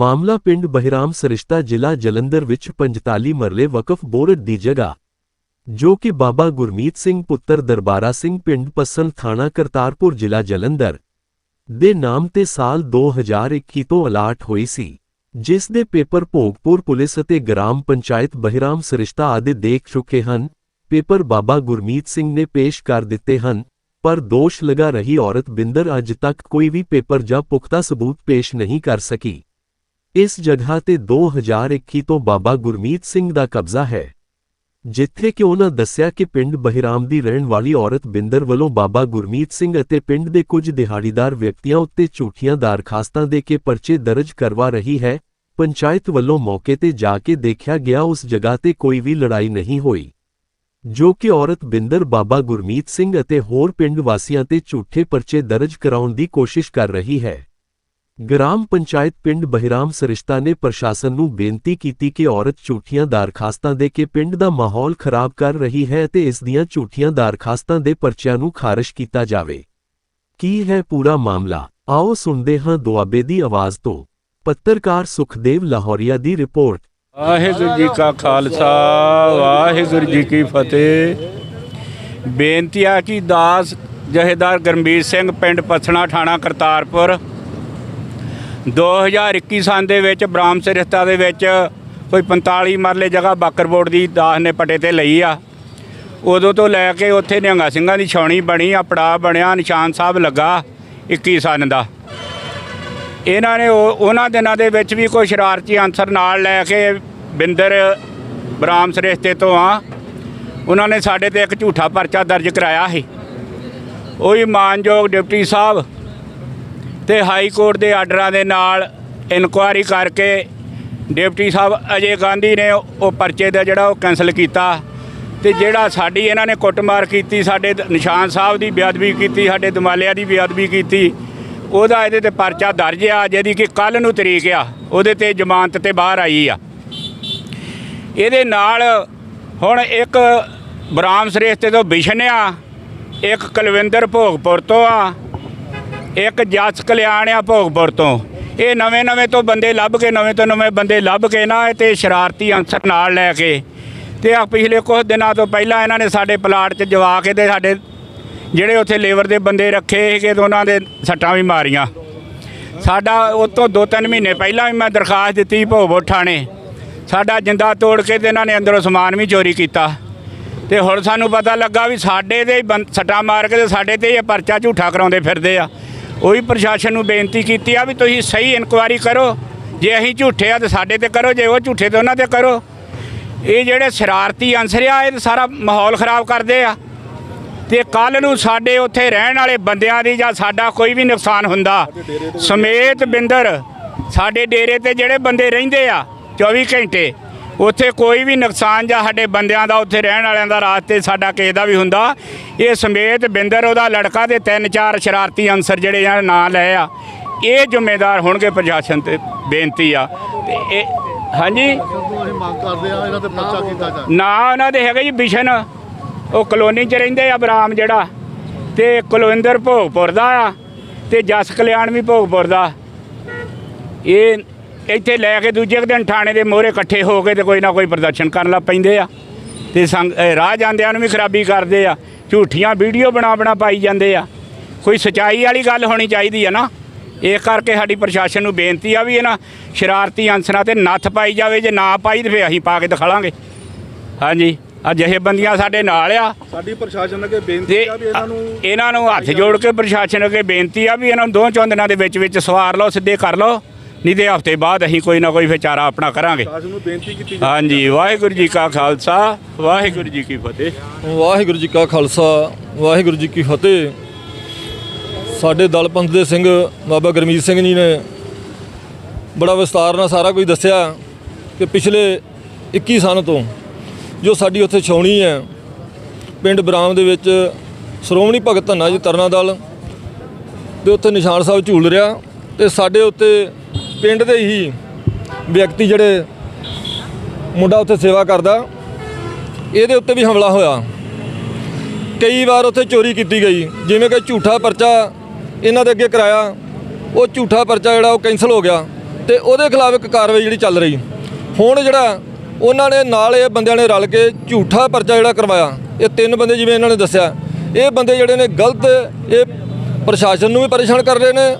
ਮਾਮਲਾ ਪਿੰਡ ਬਹਿਰਾਮ ਸਰਿਸ਼ਤਾ ਜ਼ਿਲ੍ਹਾ ਜਲੰਧਰ ਵਿੱਚ 45 ਮਰਲੇ ਵਕਫ ਬੋਰਡ ਦੀ ਜਗ੍ਹਾ, ਜੋ ਕਿ ਬਾਬਾ ਗੁਰਮੀਤ ਸਿੰਘ ਪੁੱਤਰ ਦਰਬਾਰਾ ਸਿੰਘ ਪਿੰਡ ਪੱਸਨ ਥਾਣਾ ਕਰਤਾਰਪੁਰ ਜ਼ਿਲ੍ਹਾ ਜਲੰਧਰ ਦੇ ਨਾਮ ਤੇ ਸਾਲ 2021 ਤੋਂ ਅਲਾਟ ਹੋਈ ਸੀ, ਜਿਸ ਦੇ ਪੇਪਰ ਭੋਗਪੁਰ ਪੁਲਿਸ ਅਤੇ ਗ੍ਰਾਮ ਪੰਚਾਇਤ ਬਹਿਰਾਮ ਸਰਿਸ਼ਤਾ ਆਦਿ ਦੇਖ ਚੁੱਕੇ ਹਨ। ਪੇਪਰ ਬਾਬਾ ਗੁਰਮੀਤ ਸਿੰਘ ਨੇ ਪੇਸ਼ ਕਰ ਦਿੱਤੇ ਹਨ, ਪਰ ਦੋਸ਼ ਲਗਾ ਰਹੀ ਔਰਤ ਬਿੰਦਰ ਅੱਜ ਤੱਕ ਕੋਈ ਵੀ ਪੇਪਰ ਜਾਂ ਪੁਖਤਾ ਸਬੂਤ ਪੇਸ਼ ਨਹੀਂ ਕਰ ਸਕੀ। ਇਸ ਜਗ੍ਹਾ ਤੇ 2021 ਤੋਂ ਬਾਬਾ ਗੁਰਮੀਤ ਸਿੰਘ ਦਾ ਕਬਜ਼ਾ ਹੈ, ਜਿੱਥੇ ਕਿ ਉਹਨਾਂ ਦੱਸਿਆ ਕਿ ਪਿੰਡ ਬਹਿਰਾਮ ਦੀ ਰਹਿਣ ਵਾਲੀ ਔਰਤ ਬਿੰਦਰ ਵੱਲੋਂ ਬਾਬਾ ਗੁਰਮੀਤ ਸਿੰਘ ਅਤੇ ਪਿੰਡ ਦੇ ਕੁਝ ਦਿਹਾੜੀਦਾਰ ਵਿਅਕਤੀਆਂ ਉੱਤੇ ਝੂਠੀਆਂ ਦਰਖਾਸਤਾਂ ਦੇ ਕੇ ਪਰਚੇ ਦਰਜ ਕਰਵਾ ਰਹੀ ਹੈ, ਪੰਚਾਇਤ ਵੱਲੋਂ ਮੌਕੇ ਤੇ ਜਾ ਕੇ ਦੇਖਿਆ ਗਿਆ ਉਸ ਜਗ੍ਹਾ ਤੇ ਕੋਈ ਵੀ ਲੜਾਈ ਨਹੀਂ ਹੋਈ, ਜੋ ਕਿ ਔਰਤ ਬਿੰਦਰ ਬਾਬਾ ਗੁਰਮੀਤ ਸਿੰਘ ਅਤੇ ਹੋਰ ਪਿੰਡ ਵਾਸੀਆਂ ਤੇ ਝੂਠੇ ਪਰਚੇ ਦਰਜ ਕਰਾਉਣ ਦੀ ਕੋਸ਼ਿਸ਼ ਕਰ ਰਹੀ ਹੈ। ਗ੍ਰਾਮ ਪੰਚਾਇਤ ਪਿੰਡ ਬਹਿਰਾਮ ਸਰਿਸ਼ਤਾ ਨੇ ਪ੍ਰਸ਼ਾਸਨ ਨੂੰ ਬੇਨਤੀ ਕੀਤੀ ਕਿ ਔਰਤ ਝੂਠੀਆਂ ਦਰਖਾਸਤਾਂ ਦੇ ਕੇ ਪਿੰਡ ਦਾ ਮਾਹੌਲ ਖਰਾਬ ਕਰ ਰਹੀ ਹੈ ਅਤੇ ਇਸ ਦੀਆਂ ਝੂਠੀਆਂ ਦਰਖਾਸਤਾਂ ਦੇ ਪਰਚਿਆਂ ਨੂੰ ਖਾਰਜ ਕੀਤਾ ਜਾਵੇ। ਕੀ ਹੈ ਪੂਰਾ ਮਾਮਲਾ? ਆਓ ਸੁਣਦੇ ਹਾਂ ਦੁਆਬੇ ਦੀ ਆਵਾਜ਼ ਤੋਂ। ਪੱਤਰਕਾਰ ਸੁਖਦੇਵ ਲਾਹੌਰੀਆ ਦੀ ਰਿਪੋਰਟ। ਵਾਹਿਗੁਰੂ ਜੀ ਕਾ ਖਾਲਸਾ, ਵਾਹਿਗੁਰੂ ਜੀ ਕੀ ਫਤਿਹ। ਬੇਨਤੀ ਆ ਕਿ ਦਾਸ ਜਹੇਦਾਰ ਗਰਮੀਤ ਸਿੰਘ, ਪਿੰਡ ਪਸਣਾ ਥਾਣਾ ਕਰਤਾਰਪੁਰ 2021 ਸਾਲ ਦੇ ਵਿੱਚ ਬ੍ਰਾਹਮ ਸਰਿਸ਼ਤਾ ਦੇ ਵਿੱਚ ਕੋਈ 45 ਮਰਲੇ ਜਗ੍ਹਾ ਬਾਕਰਬੋਰਡ ਦੀ ਦਾਸ ਨੇ ਪਟੇ ਤੇ ਲਈ ਆ। ਉਦੋਂ ਤੋਂ ਲੈ ਕੇ ਉੱਥੇ ਨਿਹੰਗਾ ਸਿੰਘਾਂ ਦੀ ਛਾਉਣੀ ਬਣੀ, ਆ ਪੜਾ ਬਣਿਆ, ਨਿਸ਼ਾਨ ਸਾਹਿਬ ਲੱਗਾ 21 ਸਾਲ ਦਾ। ਇਹਨਾਂ ਨੇ ਉਹ- ਉਹਨਾਂ ਦਿਨਾਂ ਦੇ ਵਿੱਚ ਵੀ ਕੋਈ ਸ਼ਰਾਰਤੀ ਅਨਸਰ ਨਾਲ ਲੈ ਕੇ ਬਿੰਦਰ ਬ੍ਰਾਹਮ ਸਿਰਸਤੇ ਤੋਂ ਆ, ਉਹਨਾਂ ਨੇ ਸਾਡੇ ਤੇ ਇੱਕ ਝੂਠਾ ਪਰਚਾ ਦਰਜ ਕਰਾਇਆ ਸੀ। ਉਹੀ ਮਾਨਯੋਗ ਡਿਪਟੀ ਸਾਹਿਬ ਤੇ ਹਾਈ ਕੋਰਟ ਦੇ ਆਰਡਰਾਂ ਦੇ ਨਾਲ ਇਨਕੁਆਇਰੀ ਕਰਕੇ ਡਿਪਟੀ ਸਾਹਿਬ ਅਜੇ ਗਾਂਧੀ ਨੇ ਉਹ ਪਰਚੇ ਦਾ ਜਿਹੜਾ ਉਹ ਕੈਨਸਲ ਕੀਤਾ ਤੇ ਜਿਹੜਾ ਸਾਡੀ ਇਹਨਾਂ ਨੇ ਕੁੱਟਮਾਰ ਕੀਤੀ, ਸਾਡੇ ਨਿਸ਼ਾਨ ਸਾਹਿਬ ਦੀ ਬੇਅਦਬੀ ਕੀਤੀ, ਸਾਡੇ ਦਮਾਲਿਆ ਦੀ ਬੇਅਦਬੀ ਕੀਤੀ, ਉਹਦਾ ਇਹਦੇ ਤੇ ਪਰਚਾ ਦਰਜ ਆ, ਜਿਹਦੀ ਕਿ ਕੱਲ ਨੂੰ ਤਰੀਕ ਆ, ਉਹਦੇ ਤੇ ਜ਼ਮਾਨਤ ਤੇ ਬਾਹਰ ਆਈ ਆ। ਇਹਦੇ ਨਾਲ ਹੁਣ ਇੱਕ ਬਰਾਮ ਸ੍ਰੇਸ਼ਤੇ ਤੋਂ ਬਿਸ਼ਨ ਆ, ਇੱਕ ਕੁਲਵਿੰਦਰ ਭੋਗਪੁਰ ਤੋਂ ਆ ਇੱਕ ਜੱਸ ਕਲਿਆਣ ਆ ਭੋਗਪੁਰ ਤੋਂ। ਇਹ ਨਵੇਂ ਨਵੇਂ ਤੋਂ ਬੰਦੇ ਲੱਭ ਕੇ, ਨਵੇਂ ਤੋਂ ਨਵੇਂ ਬੰਦੇ ਲੱਭ ਕੇ ਨਾ ਇਹ ਤੇ ਸ਼ਰਾਰਤੀ ਅਨਸਰ ਨਾਲ ਲੈ ਕੇ। ਤੇ ਆ ਪਿਛਲੇ ਕੁਝ ਦਿਨਾਂ ਤੋਂ ਪਹਿਲਾਂ ਇਹਨਾਂ ਨੇ ਸਾਡੇ ਪਲਾਟ 'ਚ ਜਵਾ ਕੇ ਤੇ ਸਾਡੇ ਜਿਹੜੇ ਉੱਥੇ ਲੇਬਰ ਦੇ ਬੰਦੇ ਰੱਖੇ ਸੀਗੇ ਤੇ ਉਹਨਾਂ ਦੇ ਸੱਟਾਂ ਵੀ ਮਾਰੀਆਂ। ਸਾਡਾ ਉਹ ਤੋਂ ਦੋ ਤਿੰਨ ਮਹੀਨੇ ਪਹਿਲਾਂ ਵੀ ਮੈਂ ਦਰਖਾਸਤ ਦਿੱਤੀ ਭੋਗਪੁਰ ਥਾਣੇ। ਸਾਡਾ ਜਿੰਦਾ ਤੋੜ ਕੇ ਤੇ ਇਹਨਾਂ ਨੇ ਅੰਦਰੋਂ ਸਮਾਨ ਵੀ ਚੋਰੀ ਕੀਤਾ। ਤੇ ਹੁਣ ਸਾਨੂੰ ਪਤਾ ਲੱਗਾ ਵੀ ਸਾਡੇ 'ਤੇ ਹੀ ਬੰ- ਸੱਟਾਂ ਮਾਰ ਕੇ ਤੇ ਸਾਡੇ ਤੇ ਹੀ ਇਹ ਪਰਚਾ ਝੂਠਾ ਕਰਾਉਂਦੇ ਫਿਰਦੇ ਆ। ਉਹੀ ਪ੍ਰਸ਼ਾਸਨ ਨੂੰ ਬੇਨਤੀ ਕੀਤੀ ਆ ਵੀ ਤੁਸੀਂ ਸਹੀ ਇਨਕੁਆਇਰੀ ਕਰੋ। ਜੇ ਅਸੀਂ ਝੂਠੇ ਆ ਤਾਂ ਸਾਡੇ ਤੇ ਕਰੋ, ਜੇ ਉਹ ਝੂਠੇ ਤੇ ਉਹਨਾਂ ਤੇ ਕਰੋ। ਇਹ ਜਿਹੜੇ ਸ਼ਰਾਰਤੀ ਅਨਸਰ ਆ, ਇਹ ਸਾਰਾ ਮਾਹੌਲ ਖਰਾਬ ਕਰਦੇ ਆ। ਤੇ ਕੱਲ ਨੂੰ ਸਾਡੇ ਉੱਥੇ ਰਹਿਣ ਵਾਲੇ ਬੰਦਿਆਂ ਦੀ ਜਾਂ ਸਾਡਾ ਕੋਈ ਵੀ ਨੁਕਸਾਨ ਹੁੰਦਾ, ਸਮੇਤ ਬਿੰਦਰ, ਸਾਡੇ ਡੇਰੇ ਤੇ ਜਿਹੜੇ ਬੰਦੇ ਰਹਿੰਦੇ ਆ 24 ਘੰਟੇ ਉੱਥੇ ਕੋਈ ਵੀ ਨੁਕਸਾਨ ਜਾਂ ਸਾਡੇ ਬੰਦਿਆਂ ਦਾ ਉੱਥੇ ਰਹਿਣ ਵਾਲਿਆਂ ਦਾ ਰਾਤ ਸਾਡਾ ਕਿਸੇ ਦਾ ਵੀ ਹੁੰਦਾ। ਇਹ ਸਮੇਤ ਬਿੰਦਰ ਉਹਦਾ ਲੜਕਾ ਤੇ ਤਿੰਨ ਚਾਰ ਸ਼ਰਾਰਤੀ ਅਨਸਰ ਜਿਹੜੇ ਆ ਨਾਂ ਲਏ ਆ। ਇਹ ਜ਼ਿੰਮੇਦਾਰ ਹੋਣਗੇ ਪ੍ਰਸ਼ਾਸਨ ਤੇ ਬੇਨਤੀ ਆ। ਤੇ ਇਹ, ਹਾਂਜੀ? ਅਸੀਂ ਮੰਗ ਕਰਦੇ ਆ ਇਹਨਾਂ ਤੇ ਪਰਚਾ ਕੀਤਾ ਜਾਏ ਨਾ ਉਹਨਾਂ ਦੇ ਹੈਗੇ ਜੀ ਬਿਸ਼ਨ ਉਹ ਕਲੋਨੀ 'ਚ ਰਹਿੰਦੇ ਆ ਬਰਾਮ ਜਿਹੜਾ। ਤੇ ਕੁਲਵਿੰਦਰ ਭੋਗਪੁਰ ਦਾ ਆ। ਤੇ ਜਸ ਕਲਿਆਣ ਵੀ ਭੋਗਪੁਰ ਦਾ। ਇਹ ਇੱਥੇ ਲੈ ਕੇ ਦੂਜੇ ਦਿਨ ਥਾਣੇ ਦੇ ਮੋਹਰੇ ਇਕੱਠੇ ਹੋ ਕੇ ਤੇ ਕੋਈ ਨਾ ਕੋਈ ਪ੍ਰਦਰਸ਼ਨ ਕਰਨ ਲੱਗ ਪੈਂਦੇ ਆ। ਤੇ ਰਾਹ ਜਾਂਦਿਆਂ ਨੂੰ ਵੀ ਖਰਾਬੀ ਕਰਦੇ ਆ। ਝੂਠੀਆਂ ਵੀਡੀਓ ਬਣਾ ਬਣਾ ਪਾਈ ਜਾਂਦੇ ਆ। ਕੋਈ ਸਚਾਈ ਵਾਲੀ ਗੱਲ ਹੋਣੀ ਚਾਹੀਦੀ ਆ ਨਾ। ਇਹ ਕਰਕੇ ਸਾਡੀ ਪ੍ਰਸ਼ਾਸਨ ਨੂੰ ਬੇਨਤੀ ਆ ਵੀ ਇਹਨਾਂ ਸ਼ਰਾਰਤੀ ਅਨਸਰਾਂ ਤੇ ਨੱਥ ਪਾਈ ਜਾਵੇ। ਜੇ ਨਾ ਪਾਈ ਤੇ ਫੇਰ ਅਸੀਂ ਪਾ ਕੇ ਦਿਖਾਵਾਂਗੇ ਹਾਂਜੀ। ਆ ਜਿਹੇ ਬੰਦੀਆਂ ਸਾਡੇ ਨਾਲ ਆ। ਸਾਡੀ ਪ੍ਰਸ਼ਾਸਨ ਅੱਗੇ ਬੇਨਤੀ ਆ ਵੀ ਇਹਨਾਂ ਨੂੰ ਇਹਨਾਂ ਨੂੰ ਹੱਥ ਜੋੜ ਕੇ ਪ੍ਰਸ਼ਾਸਨ ਅੱਗੇ ਬੇਨਤੀ ਆ ਵੀ ਇਹਨਾਂ ਨੂੰ ਦੋ ਚੌਂ ਦਿਨਾਂ ਦੇ ਵਿੱਚ ਵਿੱਚ ਸਵਾਰ ਲਓ ਸਿੱਧੇ ਕਰ ਲਓ। ਨਹੀਂ ਤੇ ਹਫ਼ਤੇ ਬਾਅਦ ਅਸੀਂ ਕੋਈ ਨਾ ਕੋਈ ਵਿਚਾਰਾ ਆਪਣਾ ਕਰਾਂਗੇ। ਨੂੰ ਬੇਨਤੀ ਕੀਤੀ ਹਾਂਜੀ ਵਾਹਿਗੁਰੂ ਜੀ ਕਾ ਖਾਲਸਾ ਵਾਹਿਗੁਰੂ ਜੀ ਕੀ ਫਤਿਹ। ਵਾਹਿਗੁਰੂ ਜੀ ਕਾ ਖਾਲਸਾ ਵਾਹਿਗੁਰੂ ਜੀ ਕੀ ਫਤਿਹ। ਸਾਡੇ ਦਲ ਪੰਥ ਦੇ ਸਿੰਘ ਬਾਬਾ ਗਰਮੀਤ ਸਿੰਘ ਜੀ ਨੇ ਬੜਾ ਵਿਸਤਾਰ ਨਾਲ ਸਾਰਾ ਕੁਝ ਦੱਸਿਆ ਕਿ ਪਿਛਲੇ 21 ਸਾਲ ਤੋਂ ਜੋ ਸਾਡੀ ਉੱਥੇ ਛਾਉਣੀ ਹੈ ਪਿੰਡ ਬਰਾਮ ਦੇ ਵਿੱਚ ਸ਼੍ਰੋਮਣੀ ਭਗਤ ਧੰਨਾ ਜੀ ਤਰਨਾ ਦਲ ਦੇ ਉੱਤੇ ਨਿਸ਼ਾਨ ਸਾਹਿਬ ਝੂਲ ਰਿਹਾ ਤੇ ਸਾਡੇ ਉੱਤੇ ਪਿੰਡ ਦੇ ਹੀ ਵਿਅਕਤੀ ਜਿਹੜੇ ਮੁੰਡਾ ਉੱਥੇ ਸੇਵਾ ਕਰਦਾ, ਇਹਦੇ ਉੱਤੇ ਵੀ ਹਮਲਾ ਹੋਇਆ। ਕਈ ਵਾਰ ਉੱਥੇ ਚੋਰੀ ਕੀਤੀ ਗਈ, ਜਿਵੇਂ ਕਿ ਝੂਠਾ ਪਰਚਾ ਇਹਨਾਂ ਦੇ ਅੱਗੇ ਕਰਾਇਆ, ਉਹ ਝੂਠਾ ਪਰਚਾ ਜਿਹੜਾ ਉਹ ਕੈਂਸਲ ਹੋ ਗਿਆ ਤੇ ਉਹਦੇ ਖਿਲਾਫ ਇੱਕ ਕਾਰਵਾਈ ਜਿਹੜੀ ਚੱਲ ਰਹੀ। ਹੁਣ ਜਿਹੜਾ ਉਹਨਾਂ ਨੇ ਨਾਲ ਇਹ ਬੰਦਿਆਂ ਨੇ ਰਲ ਕੇ ਝੂਠਾ ਪਰਚਾ ਜਿਹੜਾ ਕਰਵਾਇਆ, ਇਹ ਤਿੰਨ ਬੰਦੇ ਜਿਵੇਂ ਇਹਨਾਂ ਨੇ ਦੱਸਿਆ, ਇਹ ਬੰਦੇ ਜਿਹੜੇ ਨੇ ਗਲਤ, ਇਹ ਪ੍ਰਸ਼ਾਸਨ ਨੂੰ ਵੀ ਪਰੇਸ਼ਾਨ ਕਰ ਰਹੇ ਨੇ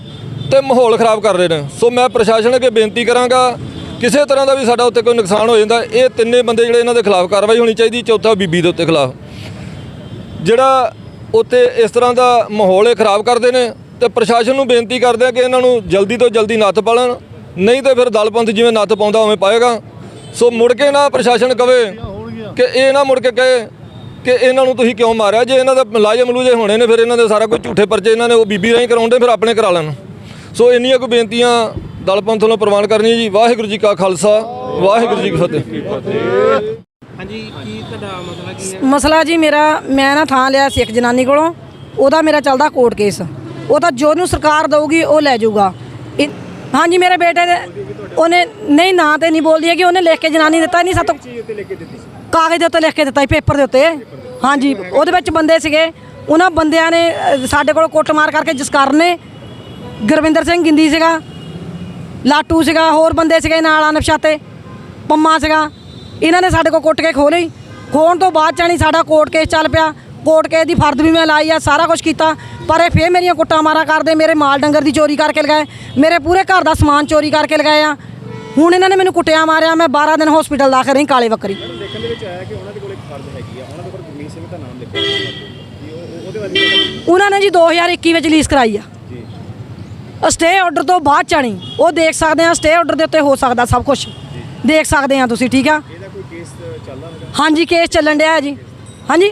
ਤੇ ਮਾਹੌਲ ਖਰਾਬ ਕਰ ਰਹੇ ਨੇ। ਸੋ ਮੈਂ ਪ੍ਰਸ਼ਾਸਨ ਅੱਗੇ ਬੇਨਤੀ ਕਰਾਂਗਾ, ਕਿਸੇ ਤਰ੍ਹਾਂ ਦਾ ਵੀ ਸਾਡਾ ਉੱਤੇ ਕੋਈ ਨੁਕਸਾਨ ਹੋ ਜਾਂਦਾ, ਇਹ ਤਿੰਨੇ ਬੰਦੇ ਜਿਹੜੇ ਇਹਨਾਂ ਦੇ ਖਿਲਾਫ ਕਾਰਵਾਈ ਹੋਣੀ ਚਾਹੀਦੀ, ਚੌਥਾ ਬੀਬੀ ਦੇ ਉੱਤੇ ਖਿਲਾਫ। ਜਿਹੜਾ ਉੱਤੇ ਇਸ ਤਰ੍ਹਾਂ ਦਾ ਮਾਹੌਲ ਇਹ ਖਰਾਬ ਕਰਦੇ ਨੇ, ਤੇ ਪ੍ਰਸ਼ਾਸਨ ਨੂੰ ਬੇਨਤੀ ਕਰਦੇ ਆ ਕਿ ਇਹਨਾਂ ਨੂੰ ਜਲਦੀ ਤੋਂ ਜਲਦੀ ਨੱਥ ਪਾਲਣ, ਨਹੀਂ ਤੇ ਫਿਰ ਦਲਪੰਥ ਜਿਵੇਂ ਨੱਥ ਪਾਉਂਦਾ ਉਵੇਂ ਪਾਏਗਾ। ਸੋ ਮੁੜ ਕੇ ਨਾ ਪ੍ਰਸ਼ਾਸਨ ਕਵੇ ਕਿ ਇਹ ਨਾ ਮੁੜ ਕੇ ਕਹੇ ਕਿ ਇਹਨਾਂ ਨੂੰ ਤੁਸੀਂ ਕਿਉਂ ਮਾਰਿਆ? ਜੇ ਇਹਨਾਂ ਦਾ ਮੁਲਾਜ਼ਮ ਮਲੂਜੇ ਹੋਣੇ ਨੇ, ਫਿਰ ਇਹਨਾਂ ਦੇ ਸਾਰਾ ਕੁਝ ਝੂਠੇ ਪਰਚੇ ਇਹਨਾਂ ਨੇ ਉਹ ਬੀਬੀ ਰਾਹੀਂ ਕਰਾਉਂਦੇ, ਫਿਰ ਆਪਣੇ ਕਰਾ ਲੈਣ। ਸੋ ਇੰਨੀਆਂ ਕੁ ਬੇਨਤੀਆਂ ਦਲਪੰਥ ਵੱਲੋਂ ਪ੍ਰਵਾਨ ਕਰਨੀਆਂ ਜੀ। ਵਾਹਿਗੁਰੂ ਜੀ ਕਾ ਖਾਲਸਾ ਵਾਹਿਗੁਰੂ ਜੀ ਕੀ ਫਤਿਹ। ਹਾਂਜੀ ਕੀ ਤੁਹਾਡਾ ਮਸਲਾ ਕੀ ਹੈ? ਮਸਲਾ ਜੀ ਮੇਰਾ ਮੈਂ ਨਾ ਥਾਂ ਲਿਆ ਸੀ ਇੱਕ ਜਨਾਨੀ ਕੋਲੋਂ। ਉਹਦਾ ਮੇਰਾ ਚੱਲਦਾ ਕੋਰਟ ਕੇਸ। ਉਹ ਤਾਂ ਜੋ ਨੂੰ ਸਰਕਾਰ ਦਊਗੀ ਉਹ ਲੈ ਜਾਊਗਾ। ਹਾਂਜੀ ਮੇਰੇ ਬੇਟੇ ਦੇ ਉਹਨੇ ਨਹੀਂ ਨਾਂ ਤੇ ਨਹੀਂ ਬੋਲਦੀ ਹੈ ਕਿ ਉਹਨੇ ਲਿਖ ਕੇ ਜਨਾਨੀ ਦਿੱਤਾ ਨਹੀਂ ਸਾਤੋਂ ਕਾਗਜ਼ ਦੇ ਉੱਤੇ ਲਿਖ ਕੇ ਦਿੱਤਾ ਪੇਪਰ ਦੇ ਉੱਤੇ। ਹਾਂਜੀ ਉਹਦੇ ਵਿੱਚ ਬੰਦੇ ਸੀਗੇ। ਉਹਨਾਂ ਬੰਦਿਆਂ ਨੇ ਸਾਡੇ ਕੋਲ ਕੁੱਟਮਾਰ ਕਰਕੇ ਜਸਕਰਨ ਨੇ ਗੁਰਵਿੰਦਰ ਸਿੰਘ ਗਿੰਦੀ ਸੀਗਾ ਲਾਟੂ ਸੀਗਾ ਹੋਰ ਬੰਦੇ ਸੀਗੇ ਨਾਲ ਅਨਪਛਾਤੇ ਪੰਮਾ ਸੀਗਾ। ਇਹਨਾਂ ਨੇ ਸਾਡੇ ਕੋਲ ਕੁੱਟ ਕੇ ਖੋਹ ਲਈ ਖੋਣ ਤੋਂ ਬਾਅਦ ਚਾਣੀ ਸਾਡਾ ਕੋਰਟ ਕੇਸ ਚੱਲ ਪਿਆ। ਕੋਰਟ ਕੇਸ ਦੀ ਫਰਦ ਵੀ ਮੈਂ ਲਾਈ ਆ ਸਾਰਾ ਕੁਝ ਕੀਤਾ। ਪਰ ਇਹ ਫੇਰ ਮੇਰੀਆਂ ਕੁੱਟਾਂ ਮਾਰਾ ਕਰਦੇ ਮੇਰੇ ਮਾਲ ਡੰਗਰ ਦੀ ਚੋਰੀ ਕਰਕੇ ਲਗਾਏ ਮੇਰੇ ਪੂਰੇ ਘਰ ਦਾ ਸਮਾਨ ਚੋਰੀ ਕਰਕੇ ਲਗਾਏ ਆ। ਹੁਣ ਇਹਨਾਂ ਨੇ ਮੈਨੂੰ ਕੁੱਟਿਆ ਮਾਰਿਆ ਮੈਂ 12 ਦਿਨ ਹਸਪੀਟਲ ਦਾਖਲ ਰਹੀ ਕਾਲੇ ਬੱਕਰੀ। ਦੇਖਣ ਦੇ ਵਿੱਚ ਆਇਆ ਕਿ ਉਹਨਾਂ ਦੇ ਕੋਲ ਇੱਕ ਫਰਜ਼ ਹੈਗੀ ਆ। ਉਹਨਾਂ ਦੇ ਕੋਲ ਗੁਰਮੀਤ ਸਿੰਘ ਦਾ ਨਾਮ ਲਿਖਿਆ ਹੋਇਆ। ਉਹ ਉਹਦੇ ਬਾਰੇ ਉਹਨਾਂ ਨੇ ਜੀ 2021 ਵਿੱਚ ਰਿਲੀਜ਼ ਕਰਾਈ ਆ। ਸਟੇ ਆਰਡਰ ਤੋਂ ਬਾਅਦ ਚਾਣੀ ਉਹ ਦੇਖ ਸਕਦੇ ਆ ਸਟੇ ਆਰਡਰ ਦੇ ਉੱਤੇ ਹੋ ਸਕਦਾ ਸਭ ਕੁਝ ਦੇਖ ਸਕਦੇ ਆ ਤੁਸੀਂ ਠੀਕ ਆ? ਇਹਦਾ ਕੋਈ ਕੇਸ ਚੱਲਦਾ ਹੈਗਾ? ਹਾਂਜੀ ਕੇਸ ਚੱਲਣ ਡਿਆ ਹੈ ਜੀ। ਹਾਂਜੀ?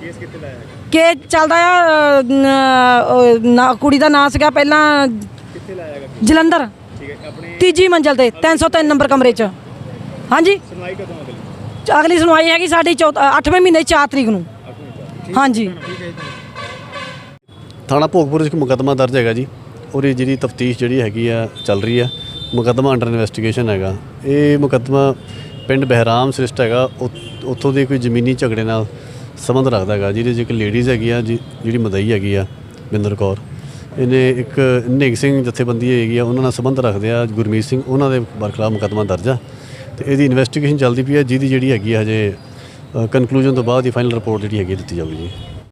ਕੇਸ ਕਿੱਥੇ ਲਾਇਆ ਹੈਗਾ? ਕੇਸ ਚੱਲਦਾ ਆ ਨ- ਕੁੜੀ ਦਾ ਨਾਂ ਸੀਗਾ ਪਹਿਲਾਂ ਕਿੱਥੇ ਲਾਇਆ ਹੈਗਾ ਜਲੰਧਰ। ਠੀਕ ਹੈ ਆਪਣੇ ਤੀਜੀ ਮੰਜ਼ਲ ਤੇ 303 ਨੰਬਰ ਕਮਰੇ 'ਚ। ਹਾਂਜੀ? ਸੁਣਵਾਈ ਕਦੋਂ ਅਗਲੀ? ਅਗਲੀ ਸੁਣਵਾਈ ਹੈਗੀ ਸਾਡੀ 8ਵੇਂ ਮਹੀਨੇ 4 ਤਰੀਕ ਨੂੰ। ਹਾਂਜੀ। ਥਾਣਾ ਭੋਗਪੁਰ ਵਿੱਚ ਮੁਕੱਦਮਾ ਦਰਜ ਹੈਗਾ ਜੀ। ਉਹਦੀ ਜਿਹੜੀ ਤਫਤੀਸ਼ ਜਿਹੜੀ ਹੈਗੀ ਆ, ਚੱਲ ਰਹੀ ਆ, ਮੁਕੱਦਮਾ ਅੰਡਰ ਇਨਵੈਸਟੀਗੇਸ਼ਨ ਹੈਗਾ। ਇਹ ਮੁਕੱਦਮਾ ਪਿੰਡ ਬਹਿਰਾਮ ਸ੍ਰਿਸ਼ਟ ਹੈਗਾ ਉੱਥੋਂ ਦੇ ਕੋਈ ਜ਼ਮੀਨੀ ਝਗੜੇ ਨਾਲ ਸੰਬੰਧ ਰੱਖਦਾ ਹੈਗਾ, ਜਿਹਦੇ 'ਚ ਇੱਕ ਲੇਡੀਜ਼ ਹੈਗੀ ਆ, ਜੀ- ਜਿਹੜੀ ਮਦਈ ਹੈਗੀ ਆ, ਬਿੰਦਰ ਕੌਰ। ਇਹਨੇ ਇੱਕ ਨਿਹੰਗ ਸਿੰਘ ਜਥੇਬੰਦੀ ਹੈਗੀ ਆ, ਉਹਨਾਂ ਨਾਲ ਸੰਬੰਧ ਰੱਖਦੇ ਆ, ਗੁਰਮੀਤ ਸਿੰਘ, ਉਹਨਾਂ ਦੇ ਬਰਖਲਾਫ ਮੁਕੱਦਮਾ ਦਰਜ ਆ। ਤੇ ਇਹਦੀ ਇਨਵੈਸਟੀਗੇਸ਼ਨ ਚੱਲਦੀ ਪਈ ਆ, ਜਿਹਦੀ ਜਿਹੜੀ ਹੈਗੀ ਆ ਹਜੇ ਕਨਕਲੂਜਨ ਤੋਂ ਬਾਅਦ ਹੀ ਫਾਈਨਲ ਰਿਪੋਰਟ ਜਿਹੜੀ ਹੈਗੀ ਦਿੱਤੀ ਜਾਊਗੀ ਜੀ।